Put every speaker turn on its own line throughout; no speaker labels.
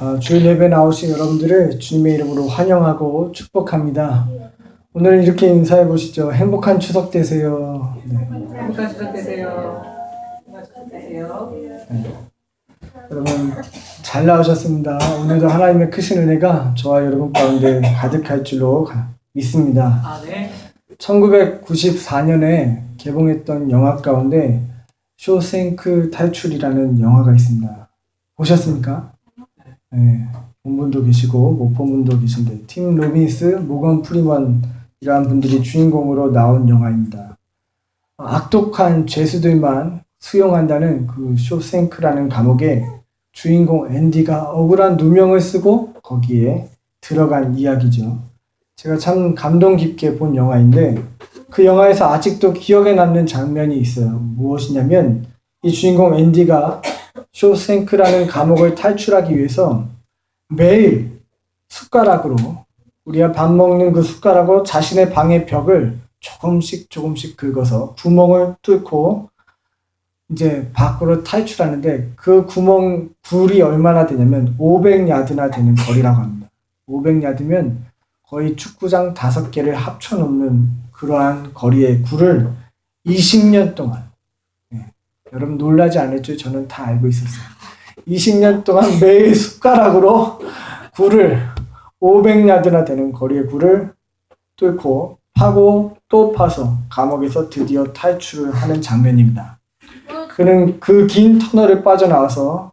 어, 주일 예배 나오신 여러분들을 주님의 이름으로 환영하고 축복합니다. 오늘 이렇게 인사해 보시죠. 행복한 추석 되세요. 네.
행복한 추석 되세요. 행복한 추석 되세요.
여러분 잘 나오셨습니다. 오늘도 하나님의 크신 은혜가 저와 여러분 가운데 가득할 줄로 가- 믿습니다.
아, 네.
1994년에 개봉했던 영화 가운데 쇼생크 탈출이라는 영화가 있습니다. 보셨습니까? 네, 본 분도 계시고 못본 분도 계신데 팀 로빈스, 모건 프리먼 이러한 분들이 주인공으로 나온 영화입니다. 악독한 죄수들만 수용한다는 그 쇼생크라는 감옥에 주인공 앤디가 억울한 누명을 쓰고 거기에 들어간 이야기죠. 제가 참 감동 깊게 본 영화인데 그 영화에서 아직도 기억에 남는 장면이 있어요. 무엇이냐면 이 주인공 앤디가 쇼생크라는 감옥을 탈출하기 위해서 매일 숟가락으로 우리가 밥 먹는 그 숟가락으로 자신의 방의 벽을 조금씩 조금씩 긁어서 구멍을 뚫고 이제 밖으로 탈출하는데 그 구멍 굴이 얼마나 되냐면 500야드나 되는 거리라고 합니다. 500야드면 거의 축구장 다섯 개를 합쳐 놓는 그러한 거리의 굴을 20년 동안 예, 여러분 놀라지 않았죠? 저는 다 알고 있었어요. 20년 동안 매일 숟가락으로 굴을 500야드나 되는 거리의 굴을 뚫고 파고 또 파서 감옥에서 드디어 탈출을 하는 장면입니다. 그는 그 긴 터널을 빠져나와서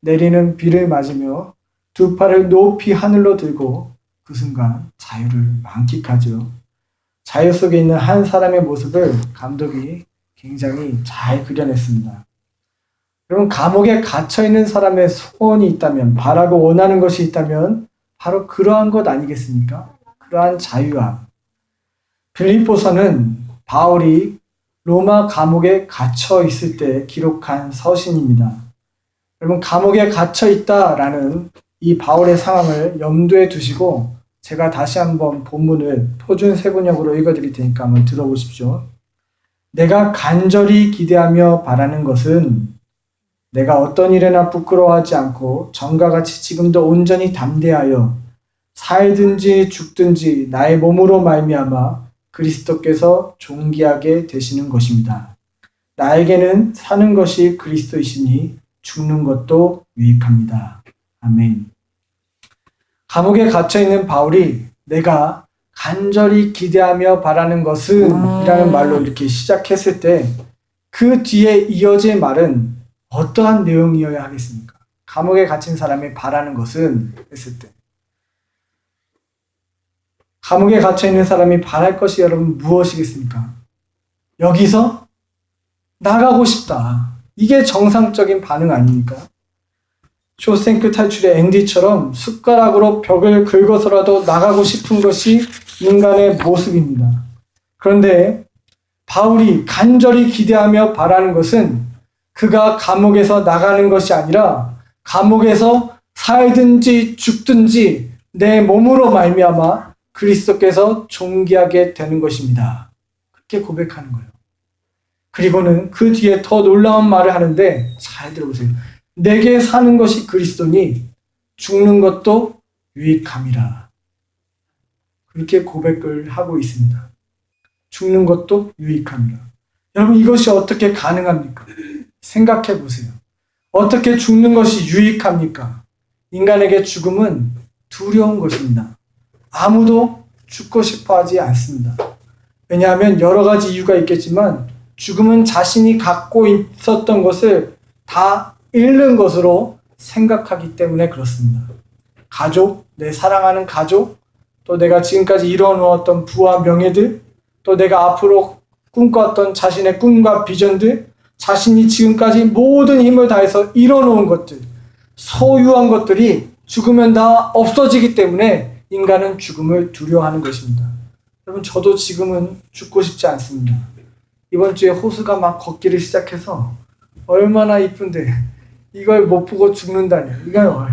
내리는 비를 맞으며 두 팔을 높이 하늘로 들고 그 순간 자유를 만끽하죠. 자유 속에 있는 한 사람의 모습을 감독이 굉장히 잘 그려냈습니다. 여러분, 감옥에 갇혀 있는 사람의 소원이 있다면, 바라고 원하는 것이 있다면, 바로 그러한 것 아니겠습니까? 그러한 자유함. 빌립보서는 바울이 로마 감옥에 갇혀 있을 때 기록한 서신입니다. 여러분, 감옥에 갇혀 있다라는 이 바울의 상황을 염두에 두시고 제가 다시 한번 본문을 표준 세번역으로 읽어드릴 테니까 한번 들어보십시오. 내가 간절히 기대하며 바라는 것은 내가 어떤 일에나 부끄러워하지 않고 전과 같이 지금도 온전히 담대하여 살든지 죽든지 나의 몸으로 말미암아 그리스도께서 존귀하게 되시는 것입니다. 나에게는 사는 것이 그리스도이시니 죽는 것도 유익합니다. 아멘. 감옥에 갇혀 있는 바울이 내가 간절히 기대하며 바라는 것은 이라는 말로 이렇게 시작했을 때 그 뒤에 이어질 말은 어떠한 내용이어야 하겠습니까? 감옥에 갇힌 사람이 바라는 것은 했을 때 감옥에 갇혀 있는 사람이 바랄 것이 여러분 무엇이겠습니까? 여기서 나가고 싶다. 이게 정상적인 반응 아닙니까? 쇼생크 탈출의 앤디처럼 숟가락으로 벽을 긁어서라도 나가고 싶은 것이 인간의 모습입니다. 그런데 바울이 간절히 기대하며 바라는 것은 그가 감옥에서 나가는 것이 아니라 감옥에서 살든지 죽든지 내 몸으로 말미암아 그리스도께서 존귀하게 되는 것입니다. 그렇게 고백하는 거예요. 그리고는 그 뒤에 더 놀라운 말을 하는데 잘 들어보세요. 내게 사는 것이 그리스도니 죽는 것도 유익함이라. 그렇게 고백을 하고 있습니다. 죽는 것도 유익함이라. 여러분 이것이 어떻게 가능합니까? 생각해 보세요. 어떻게 죽는 것이 유익합니까? 인간에게 죽음은 두려운 것입니다. 아무도 죽고 싶어 하지 않습니다. 왜냐하면 여러 가지 이유가 있겠지만 죽음은 자신이 갖고 있었던 것을 다 잃는 것으로 생각하기 때문에 그렇습니다. 가족, 내 사랑하는 가족, 또 내가 지금까지 이뤄놓았던 부와 명예들, 또 내가 앞으로 꿈꿨던 자신의 꿈과 비전들, 자신이 지금까지 모든 힘을 다해서 이뤄놓은 것들, 소유한 것들이 죽으면 다 없어지기 때문에 인간은 죽음을 두려워하는 것입니다. 여러분, 저도 지금은 죽고 싶지 않습니다. 이번 주에 호수가 막 걷기를 시작해서 얼마나 이쁜데 이걸 못 보고 죽는다니. 이거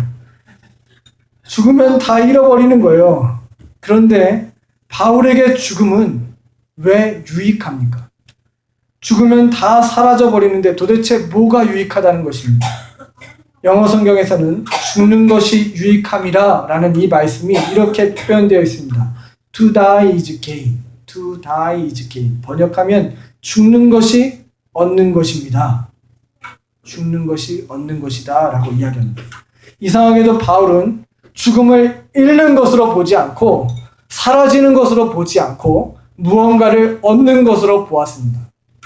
죽으면 다 잃어버리는 거예요. 그런데 바울에게 죽음은 왜 유익합니까? 죽으면 다 사라져 버리는데 도대체 뭐가 유익하다는 것입니까? 영어 성경에서는 죽는 것이 유익함이라 라는 이 말씀이 이렇게 표현되어 있습니다. To die is gain. To die is gain. 번역하면 죽는 것이 얻는 것입니다. 죽는 것이 얻는 것이다 라고 이야기합니다. 이상하게도 바울은 죽음을 잃는 것으로 보지 않고 사라지는 것으로 보지 않고 무언가를 얻는 것으로 보았습니다.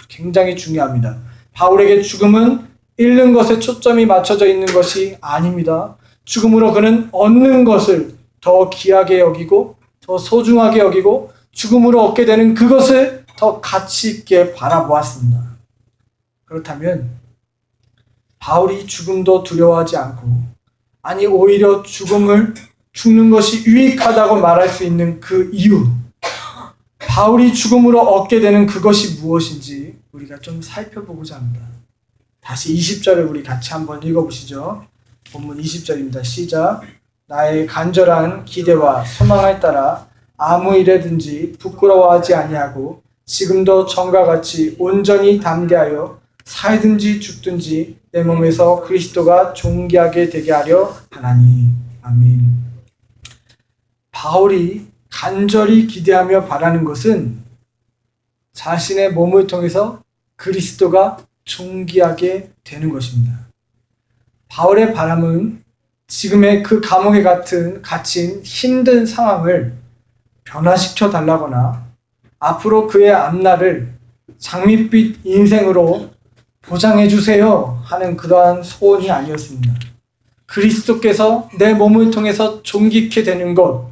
굉장히 중요합니다. 바울에게 죽음은 잃는 것에 초점이 맞춰져 있는 것이 아닙니다. 죽음으로 그는 얻는 것을 더 귀하게 여기고 더 소중하게 여기고 죽음으로 얻게 되는 그것을 더 가치 있게 바라보았습니다. 그렇다면 바울이 죽음도 두려워하지 않고 아니 오히려 죽음을 죽는 것이 유익하다고 말할 수 있는 그 이유 바울이 죽음으로 얻게 되는 그것이 무엇인지 우리가 좀 살펴보고자 합니다. 다시 20절을 우리 같이 한번 읽어보시죠. 본문 20절입니다. 시작. 나의 간절한 기대와 소망을 따라 아무 일에든지 부끄러워하지 아니하고 지금도 전과 같이 온전히 담대하여 살든지 죽든지 내 몸에서 그리스도가 존귀하게 되게 하려 하나니 아멘. 바울이 간절히 기대하며 바라는 것은 자신의 몸을 통해서 그리스도가 존귀하게 되는 것입니다. 바울의 바람은 지금의 그 감옥에 같은 갇힌 힘든 상황을 변화시켜 달라거나 앞으로 그의 앞날을 장밋빛 인생으로 보장해 주세요 하는 그러한 소원이 아니었습니다. 그리스도께서 내 몸을 통해서 존귀케 되는 것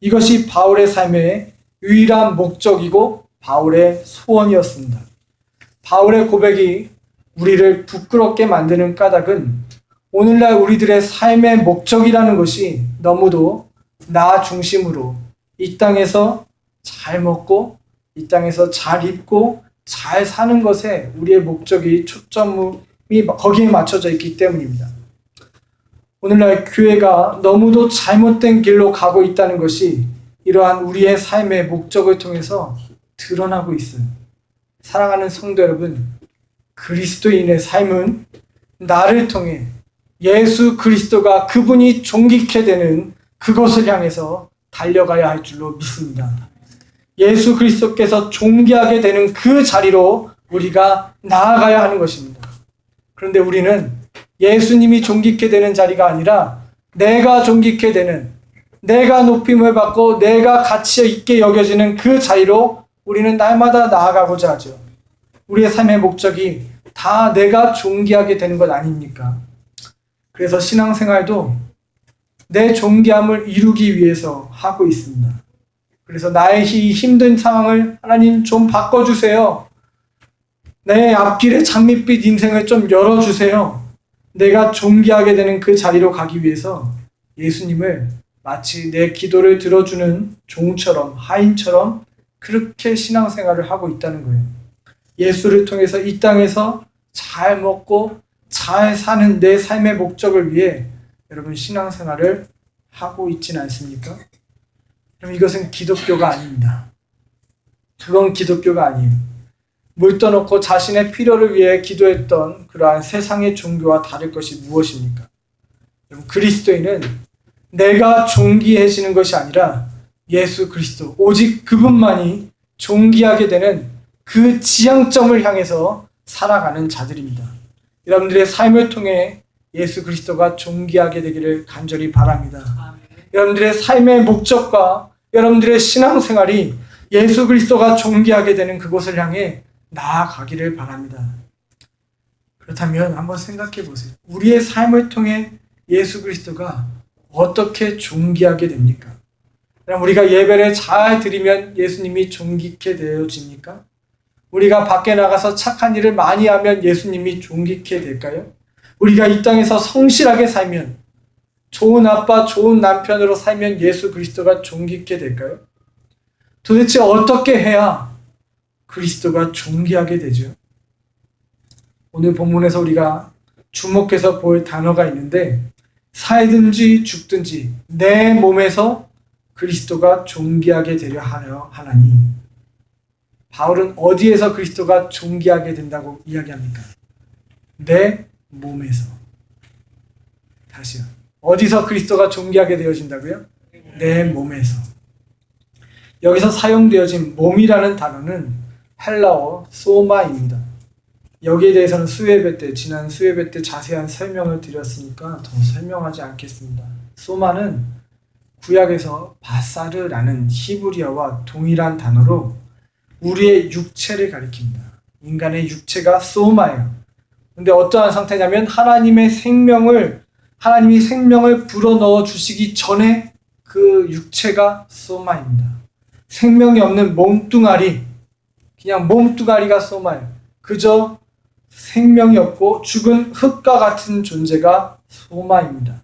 이것이 바울의 삶의 유일한 목적이고 바울의 소원이었습니다. 바울의 고백이 우리를 부끄럽게 만드는 까닭은 오늘날 우리들의 삶의 목적이라는 것이 너무도 나 중심으로 이 땅에서 잘 먹고 이 땅에서 잘 입고 잘 사는 것에 우리의 목적이 초점이 거기에 맞춰져 있기 때문입니다. 오늘날 교회가 너무도 잘못된 길로 가고 있다는 것이 이러한 우리의 삶의 목적을 통해서 드러나고 있어요. 사랑하는 성도 여러분, 그리스도인의 삶은 나를 통해 예수 그리스도가 그분이 존귀케 되는 그것을 향해서 달려가야 할 줄로 믿습니다. 예수 그리스도께서 존귀하게 되는 그 자리로 우리가 나아가야 하는 것입니다. 그런데 우리는 예수님이 존귀케 되는 자리가 아니라 내가 존귀케 되는 내가 높임을 받고 내가 가치 있게 여겨지는 그 자리로 우리는 날마다 나아가고자 하죠. 우리의 삶의 목적이 다 내가 존귀하게 되는 것 아닙니까? 그래서 신앙생활도 내 존귀함을 이루기 위해서 하고 있습니다. 그래서 나의 이 힘든 상황을 하나님 좀 바꿔주세요. 내 앞길의 장밋빛 인생을 좀 열어주세요. 내가 존귀하게 되는 그 자리로 가기 위해서 예수님을 마치 내 기도를 들어주는 종처럼 하인처럼 그렇게 신앙생활을 하고 있다는 거예요. 예수를 통해서 이 땅에서 잘 먹고 잘 사는 내 삶의 목적을 위해 여러분 신앙생활을 하고 있지는 않습니까? 그럼 이것은 기독교가 아닙니다. 그건 기독교가 아니에요. 물 떠놓고 자신의 필요를 위해 기도했던 그러한 세상의 종교와 다를 것이 무엇입니까? 여러분, 그리스도인은 내가 존귀해지는 것이 아니라 예수 그리스도, 오직 그분만이 존귀하게 되는 그 지향점을 향해서 살아가는 자들입니다. 여러분들의 삶을 통해 예수 그리스도가 존귀하게 되기를 간절히 바랍니다. 여러분들의 삶의 목적과 여러분들의 신앙생활이 예수 그리스도가 존귀하게 되는 그곳을 향해 나아가기를 바랍니다. 그렇다면 한번 생각해 보세요. 우리의 삶을 통해 예수 그리스도가 어떻게 존귀하게 됩니까? 그럼 우리가 예배를 잘 드리면 예수님이 존귀케 되어집니까? 우리가 밖에 나가서 착한 일을 많이 하면 예수님이 존귀케 될까요? 우리가 이 땅에서 성실하게 살면 좋은 아빠, 좋은 남편으로 살면 예수 그리스도가 존귀케 될까요? 도대체 어떻게 해야 그리스도가 존귀하게 되죠? 오늘 본문에서 우리가 주목해서 볼 단어가 있는데 살든지 죽든지 내 몸에서 그리스도가 존귀하게 되려 하려 하나니 바울은 어디에서 그리스도가 존귀하게 된다고 이야기합니까? 내 몸에서 다시요. 어디서 그리스도가 존귀하게 되어진다고요? 내 몸에서. 여기서 사용되어진 몸이라는 단어는 헬라어 소마입니다. 여기에 대해서는 수예배 때 지난 수예배 때 자세한 설명을 드렸으니까 더 설명하지 않겠습니다. 소마는 구약에서 바사르라는 히브리어와 동일한 단어로 우리의 육체를 가리킵니다. 인간의 육체가 소마예요. 근데 어떠한 상태냐면 하나님의 생명을 하나님이 생명을 불어넣어 주시기 전에 그 육체가 소마입니다. 생명이 없는 몸뚱아리 그냥 몸뚱아리가 소마예요. 그저 생명이 없고 죽은 흙과 같은 존재가 소마입니다.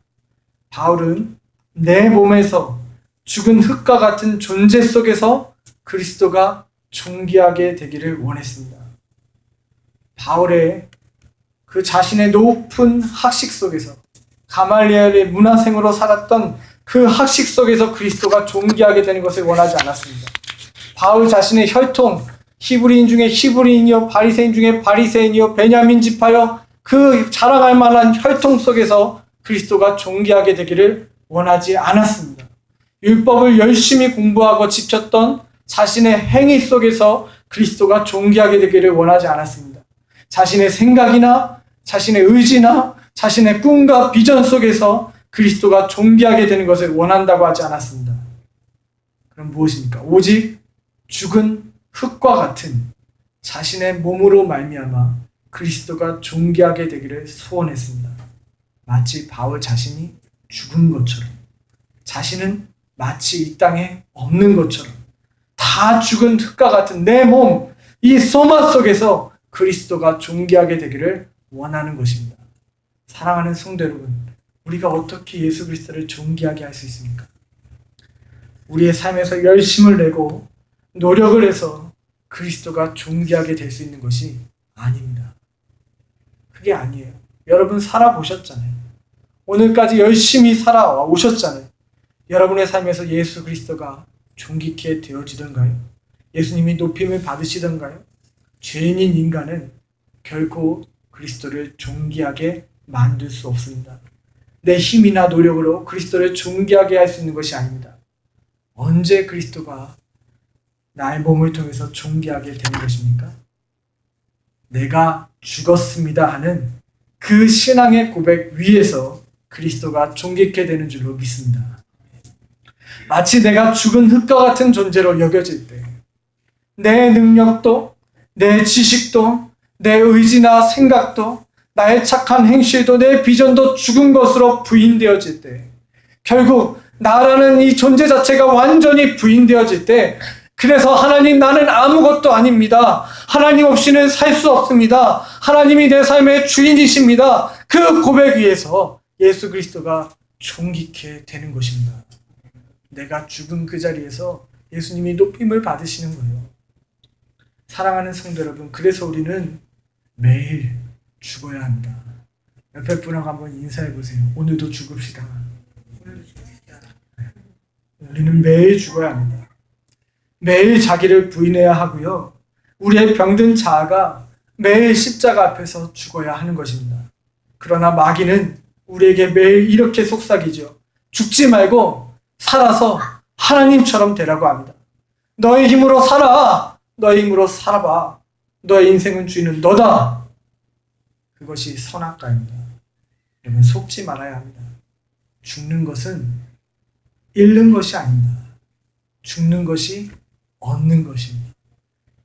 바울은 내 몸에서 죽은 흙과 같은 존재 속에서 그리스도가 존귀하게 되기를 원했습니다. 바울의 그 자신의 높은 학식 속에서 가말리엘의 문화생으로 살았던 그 학식 속에서 그리스도가 존귀하게 되는 것을 원하지 않았습니다. 바울 자신의 혈통, 히브리인 중에 히브리인이요, 바리새인 중에 바리새인이요, 베냐민 지파요, 그 자랑할 만한 혈통 속에서 그리스도가 존귀하게 되기를 원하지 않았습니다. 율법을 열심히 공부하고 지켰던 자신의 행위 속에서 그리스도가 존귀하게 되기를 원하지 않았습니다. 자신의 생각이나 자신의 의지나 자신의 꿈과 비전 속에서 그리스도가 존귀하게 되는 것을 원한다고 하지 않았습니다. 그럼 무엇입니까? 오직 죽은 흙과 같은 자신의 몸으로 말미암아 그리스도가 존귀하게 되기를 소원했습니다. 마치 바울 자신이 죽은 것처럼 자신은 마치 이 땅에 없는 것처럼 다 죽은 흙과 같은 내 몸, 이 소마 속에서 그리스도가 존귀하게 되기를 원하는 것입니다. 사랑하는 성도 여러분, 우리가 어떻게 예수 그리스도를 존귀하게 할 수 있습니까? 우리의 삶에서 열심을 내고 노력을 해서 그리스도가 존귀하게 될 수 있는 것이 아닙니다. 그게 아니에요. 여러분 살아보셨잖아요. 오늘까지 열심히 살아와 오셨잖아요. 여러분의 삶에서 예수 그리스도가 존귀케 되어지던가요? 예수님이 높임을 받으시던가요? 죄인인 인간은 결코 그리스도를 존귀하게 만들 수 없습니다. 내 힘이나 노력으로 그리스도를 존귀하게 할 수 있는 것이 아닙니다. 언제 그리스도가 나의 몸을 통해서 존귀하게 되는 것입니까? 내가 죽었습니다 하는 그 신앙의 고백 위에서 그리스도가 존귀케 되는 줄로 믿습니다. 마치 내가 죽은 흙과 같은 존재로 여겨질 때, 내 능력도, 내 지식도, 내 의지나 생각도, 나의 착한 행실도, 내 비전도 죽은 것으로 부인되어질 때, 결국 나라는 이 존재 자체가 완전히 부인되어질 때, 그래서 하나님 나는 아무것도 아닙니다. 하나님 없이는 살 수 없습니다. 하나님이 내 삶의 주인이십니다. 그 고백 위에서 예수 그리스도가 존귀케 되는 것입니다. 내가 죽은 그 자리에서 예수님이 높임을 받으시는 거예요. 사랑하는 성도 여러분, 그래서 우리는 매일 죽어야 합니다. 옆에 분하고 한번 인사해 보세요. 오늘도 죽읍시다. 우리는 매일 죽어야 합니다. 매일 자기를 부인해야 하고요. 우리의 병든 자아가 매일 십자가 앞에서 죽어야 하는 것입니다. 그러나 마귀는 우리에게 매일 이렇게 속삭이죠. 죽지 말고 살아서 하나님처럼 되라고 합니다. 너의 힘으로 살아. 너의 힘으로 살아봐. 너의 인생은 주인은 너다. 그것이 선악과입니다. 여러분 속지 말아야 합니다. 죽는 것은 잃는 것이 아닙니다. 죽는 것이 얻는 것입니다.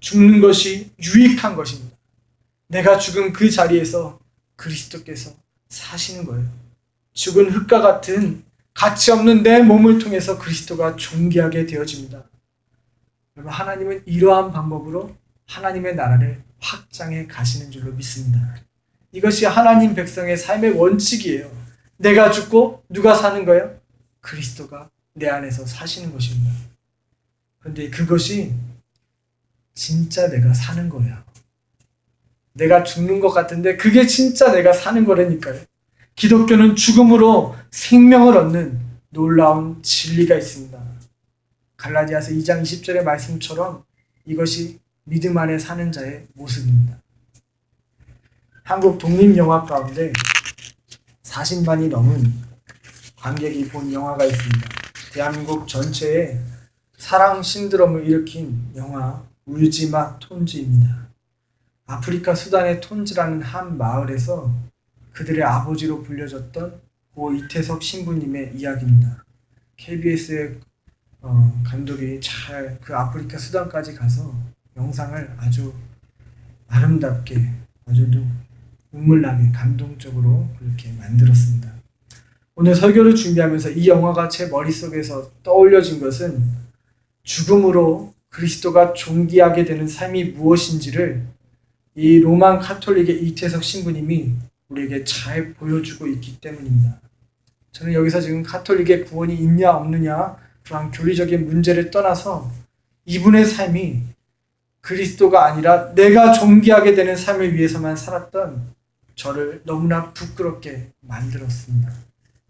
죽는 것이 유익한 것입니다. 내가 죽은 그 자리에서 그리스도께서 사시는 거예요. 죽은 흙과 같은 가치 없는 내 몸을 통해서 그리스도가 존귀하게 되어집니다. 여러분, 하나님은 이러한 방법으로 하나님의 나라를 확장해 가시는 줄로 믿습니다. 이것이 하나님 백성의 삶의 원칙이에요. 내가 죽고 누가 사는 거예요? 그리스도가 내 안에서 사시는 것입니다. 그런데 그것이 진짜 내가 사는 거예요. 내가 죽는 것 같은데 그게 진짜 내가 사는 거라니까요. 기독교는 죽음으로 생명을 얻는 놀라운 진리가 있습니다. 갈라디아서 2장 20절의 말씀처럼 이것이 믿음 안에 사는 자의 모습입니다. 한국 독립영화 가운데 40만이 넘은 관객이 본 영화가 있습니다. 대한민국 전체에 사랑 신드롬을 일으킨 영화 울지마 톤즈입니다. 아프리카 수단의 톤즈라는 한 마을에서 그들의 아버지로 불려졌던 고 이태석 신부님의 이야기입니다. KBS의 어, 감독이 잘 그 아프리카 수단까지 가서 영상을 아주 아름답게 아주 눈- 눈물나게 감동적으로 그렇게 만들었습니다. 오늘 설교를 준비하면서 이 영화가 제 머릿속에서 떠올려진 것은 죽음으로 그리스도가 존귀하게 되는 삶이 무엇인지를 이 로만 카톨릭의 이태석 신부님이 우리에게 잘 보여주고 있기 때문입니다. 저는 여기서 지금 카톨릭의 구원이 있냐 없느냐 그런 교리적인 문제를 떠나서 이분의 삶이 그리스도가 아니라 내가 존귀하게 되는 삶을 위해서만 살았던 저를 너무나 부끄럽게 만들었습니다.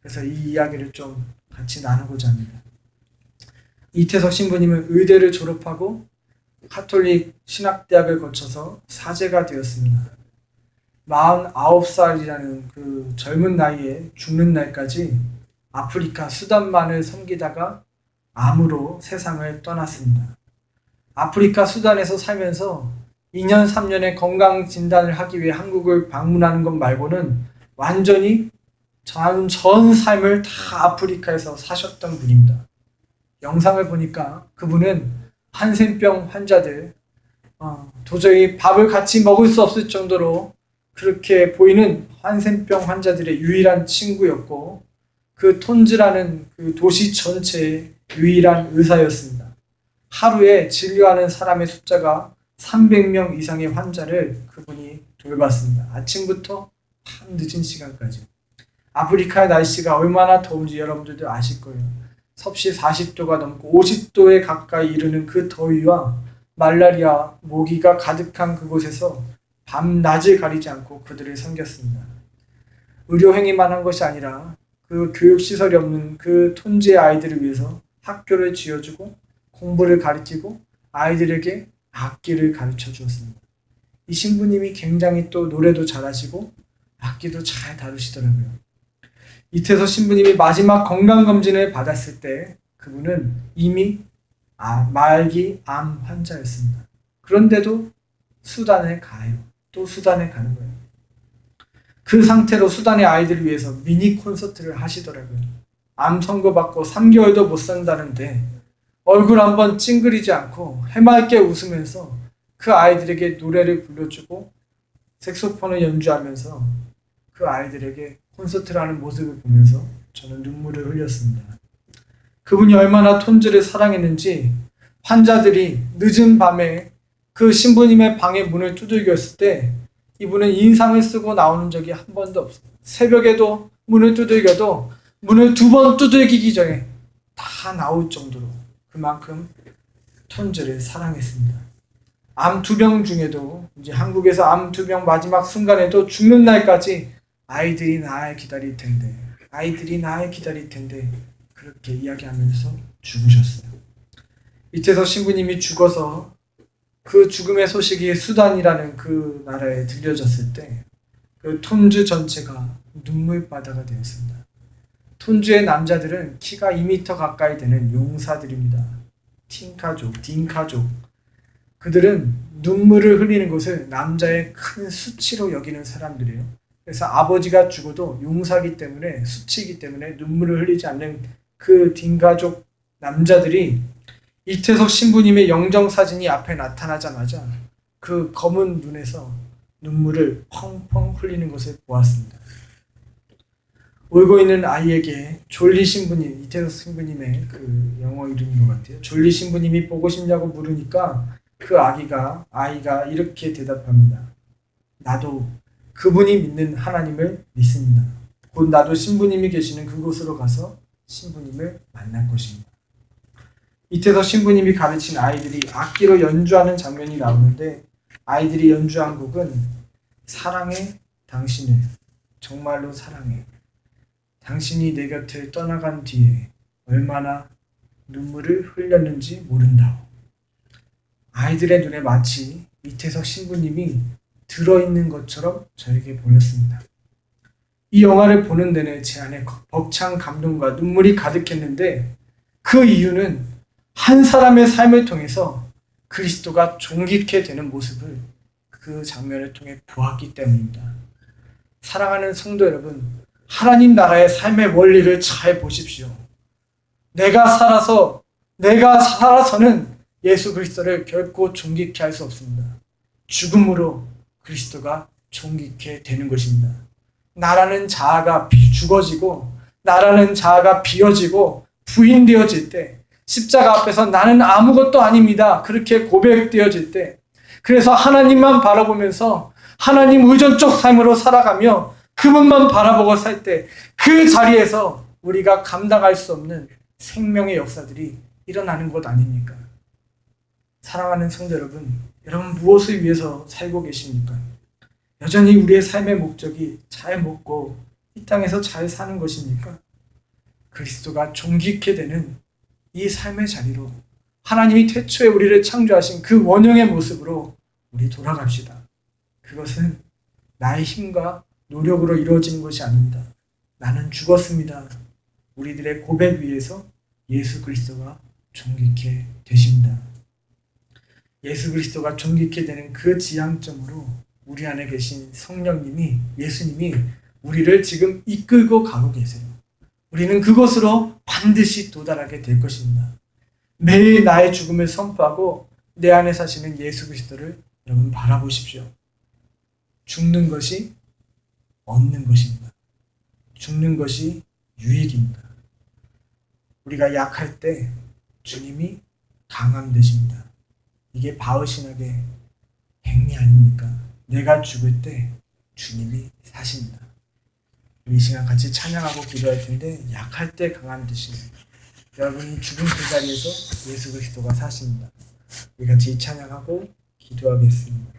그래서 이 이야기를 좀 같이 나누고자 합니다. 이태석 신부님은 의대를 졸업하고 카톨릭 신학대학을 거쳐서 사제가 되었습니다. 49살이라는 그 젊은 나이에 죽는 날까지 아프리카 수단만을 섬기다가 암으로 세상을 떠났습니다. 아프리카 수단에서 살면서 2년, 3년의 건강 진단을 하기 위해 한국을 방문하는 것 말고는 완전히 전, 전 삶을 다 아프리카에서 사셨던 분입니다. 영상을 보니까 그분은 한센병 환자들, 어, 도저히 밥을 같이 먹을 수 없을 정도로 그렇게 보이는 한센병 환자들의 유일한 친구였고 그 톤즈라는 그 도시 전체의 유일한 의사였습니다. 하루에 진료하는 사람의 숫자가 300명 이상의 환자를 그분이 돌봤습니다. 아침부터 밤 늦은 시간까지. 아프리카의 날씨가 얼마나 더운지 여러분들도 아실 거예요. 섭씨 40도가 넘고 50도에 가까이 이르는 그 더위와 말라리아, 모기가 가득한 그곳에서 밤낮을 가리지 않고 그들을 섬겼습니다. 의료 행위만 한 것이 아니라 그 교육 시설이 없는 그 톤지의 아이들을 위해서 학교를 지어주고 공부를 가르치고 아이들에게 악기를 가르쳐 주었습니다. 이 신부님이 굉장히 또 노래도 잘하시고 악기도 잘 다루시더라고요. 이태서 신부님이 마지막 건강검진을 받았을 때 그분은 이미 아, 말기 암 환자였습니다. 그런데도 수단에 가요. 또 수단에 가는 거예요. 그 상태로 수단의 아이들을 위해서 미니 콘서트를 하시더라고요. 암 선고받고 3개월도 못 산다는데 얼굴 한번 찡그리지 않고 해맑게 웃으면서 그 아이들에게 노래를 불러주고 색소폰을 연주하면서 그 아이들에게 콘서트를 하는 모습을 보면서 저는 눈물을 흘렸습니다. 그분이 얼마나 톤즈를 사랑했는지 환자들이 늦은 밤에 그 신부님의 방의 문을 두들겼을 때 이분은 인상을 쓰고 나오는 적이 한 번도 없어요. 새벽에도 문을 두들겨도 문을 두 번 두들기기 전에 다 나올 정도로 그만큼 톤즈를 사랑했습니다. 암 투병 중에도 이제 한국에서 암 투병 마지막 순간에도 죽는 날까지 아이들이 나를 기다릴 텐데 아이들이 나를 기다릴 텐데 그렇게 이야기하면서 죽으셨어요. 이태서 신부님이 죽어서 그 죽음의 소식이 수단이라는 그 나라에 들려졌을 때 그 톤즈 전체가 눈물바다가 되었습니다. 톤주의 남자들은 키가 2m 가까이 되는 용사들입니다. 틴카족, 딘카족. 그들은 눈물을 흘리는 것을 남자의 큰 수치로 여기는 사람들이에요. 그래서 아버지가 죽어도 용사기 때문에 수치이기 때문에 눈물을 흘리지 않는 그 딘가족 남자들이 이태석 신부님의 영정 사진이 앞에 나타나자마자 그 검은 눈에서 눈물을 펑펑 흘리는 것을 보았습니다. 울고 있는 아이에게 졸리 신부님, 이태석 신부님의 그 영어 이름인 것 같아요. 졸리 신부님이 보고 싶냐고 물으니까 그 아기가, 아이가 이렇게 대답합니다. 나도 그분이 믿는 하나님을 믿습니다. 곧 나도 신부님이 계시는 그곳으로 가서 신부님을 만날 것입니다. 이태석 신부님이 가르친 아이들이 악기로 연주하는 장면이 나오는데 아이들이 연주한 곡은 사랑해 당신을 정말로 사랑해 당신이 내 곁을 떠나간 뒤에 얼마나 눈물을 흘렸는지 모른다오. 아이들의 눈에 마치 이태석 신부님이 들어있는 것처럼 저에게 보였습니다. 이 영화를 보는 내내 제 안에 벅찬 감동과 눈물이 가득했는데 그 이유는 한 사람의 삶을 통해서 그리스도가 존귀케 되는 모습을 그 장면을 통해 보았기 때문입니다. 사랑하는 성도 여러분, 하나님 나라의 삶의 원리를 잘 보십시오. 내가 살아서, 내가 살아서는 예수 그리스도를 결코 존귀케 할 수 없습니다. 죽음으로 그리스도가 존귀케 되는 것입니다. 나라는 자아가 비- 죽어지고, 나라는 자아가 비어지고, 부인되어질 때, 십자가 앞에서 나는 아무것도 아닙니다. 그렇게 고백되어질 때, 그래서 하나님만 바라보면서 하나님 의존적 삶으로 살아가며 그분만 바라보고 살 때 그 자리에서 우리가 감당할 수 없는 생명의 역사들이 일어나는 것 아닙니까? 사랑하는 성도 여러분, 여러분 무엇을 위해서 살고 계십니까? 여전히 우리의 삶의 목적이 잘 먹고 이 땅에서 잘 사는 것입니까? 그리스도가 존귀케 되는 이 삶의 자리로 하나님이 태초에 우리를 창조하신 그 원형의 모습으로 우리 돌아갑시다. 그것은 나의 힘과 노력으로 이루어지는 것이 아닙니다. 나는 죽었습니다. 우리들의 고백 위에서 예수 그리스도가 존귀케 되십니다. 예수 그리스도가 존귀케 되는 그 지향점으로 우리 안에 계신 성령님이 예수님이 우리를 지금 이끌고 가고 계세요. 우리는 그것으로 반드시 도달하게 될 것입니다. 매일 나의 죽음을 선포하고 내 안에 사시는 예수 그리스도를 여러분 바라보십시오. 죽는 것이 얻는 것입니다. 죽는 것이 유익입니다. 우리가 약할 때 주님이 강함 되십니다. 이게 바울신학의 행위 아닙니까? 내가 죽을 때 주님이 사십니다. 우리 이 시간 같이 찬양하고 기도할 텐데 약할 때 강함 되시는 여러분이 죽은 그 자리에서 예수 그리스도가 사십니다. 우리 같이 이 찬양하고 기도하겠습니다.